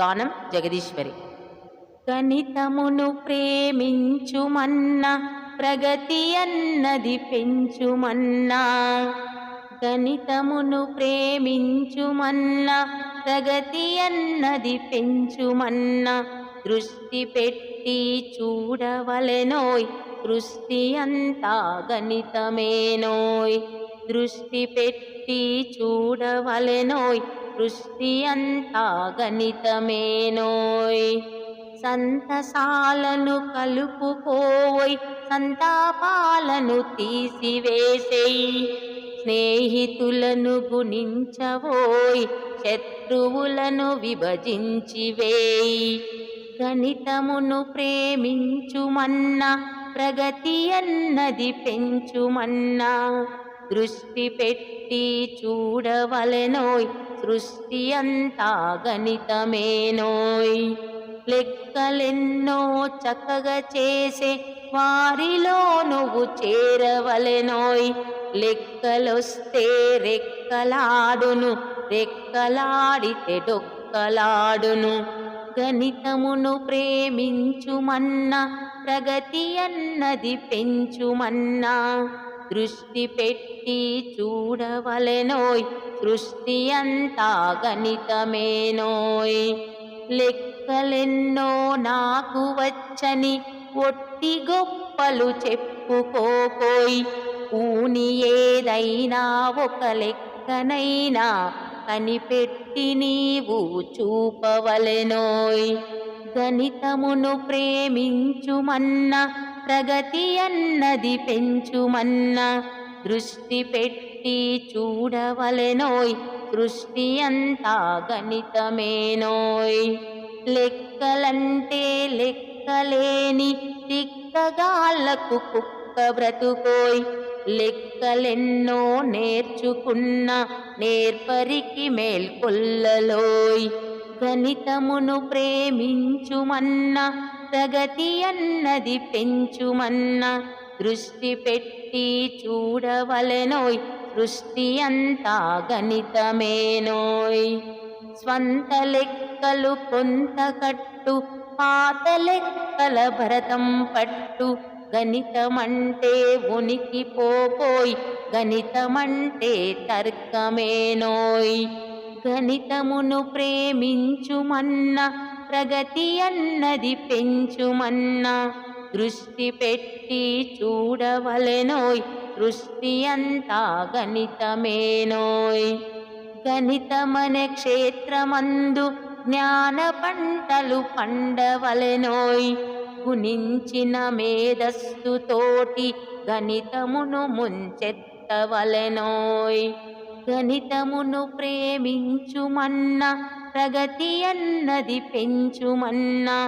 గానం జగదీశ్వరి. గణితమును ప్రేమించుమన్న ప్రగతి అన్నది పెంచుమన్నా గణితమును ప్రేమించుమన్న ప్రగతి అన్నది పెంచుమన్న దృష్టి పెట్టి చూడవలెనోయ్ దృష్టి అంతా గణితమేనోయ్. దృష్టి పెట్టి చూడవలెనోయ్. దృష్టి అంతా గణితమేనోయ్. సంతసాలను కలుపుకోవోయ్. సంతాపాలను తీసివేసేయ్. స్నేహితులను గుణించవోయ్. శత్రువులను విభజించివేయ్. గణితమును ప్రేమించుమన్న ప్రగతి అన్నది పెంచుమన్నా. దృష్టి పెట్టి చూడవలెనోయ్ సృష్టి అంతా గణితమేనోయ్. లెక్కలెన్నో చక్కగా చేసే వారిలో నువ్వు చేరవలెనోయ్. లెక్కలొస్తే రెక్కలాడును రెక్కలాడితే డొక్కలాడును. గణితమును ప్రేమించుమన్న ప్రగతి అన్నది పెంచుమన్నా. దృష్టి పెట్టి చూడవలెనోయ్ సృష్టి అంతా గణితమేనోయ్. లెక్కలెన్నో నాకు వచ్చని ఒట్టి గొప్పలు చెప్పుకోకోయ్ ఊని ఏదైనా ఒక లెక్కనైనా కనిపెట్టి నీవు చూపవలెనోయ్. గణితమును ప్రేమించుమన్న ప్రగతి అన్నది పెంచుమన్న దృష్టి పెట్టి చూడవలెనోయ్ సృష్టి అంతా గణితమేనోయ్. లెక్కలంటే లెక్కలేని తిక్కగాళ్ళకు కుక్క బ్రతుకోయ్. లెక్కలెన్నో నేర్చుకున్న నేర్పరికి మేల్కొల్లలోయ్. గణితమును ప్రేమించుమన్న ప్రగతి అన్నది పెంచుమన్న దృష్టి పెట్టి చూడవలెనోయ్ సృష్టి అంతా గణితమేనోయ్. స్వంత లెక్కలు కొంత కట్టు పాత లెక్కల భరతం పట్టు గణితమంటే ఉనికి పోపోయ్ గణితమంటే తర్కమేనోయ్. గణితమును ప్రేమించుమన్న ప్రగతి అన్నది పెంచుమన్న. దృష్టి పెట్టి చూడవలెనోయ్ దృష్టి అంతా గణితమేనోయ్. గణితమనే క్షేత్రమందు జ్ఞాన పంటలు పండవలెనోయ్. గుణించిన మేధస్సుతోటి గణితమును ముంచెత్తవలెనోయ్. గణితమును ప్రేమించుమన్న ప్రగతి అన్నది పెంచుమన్నా.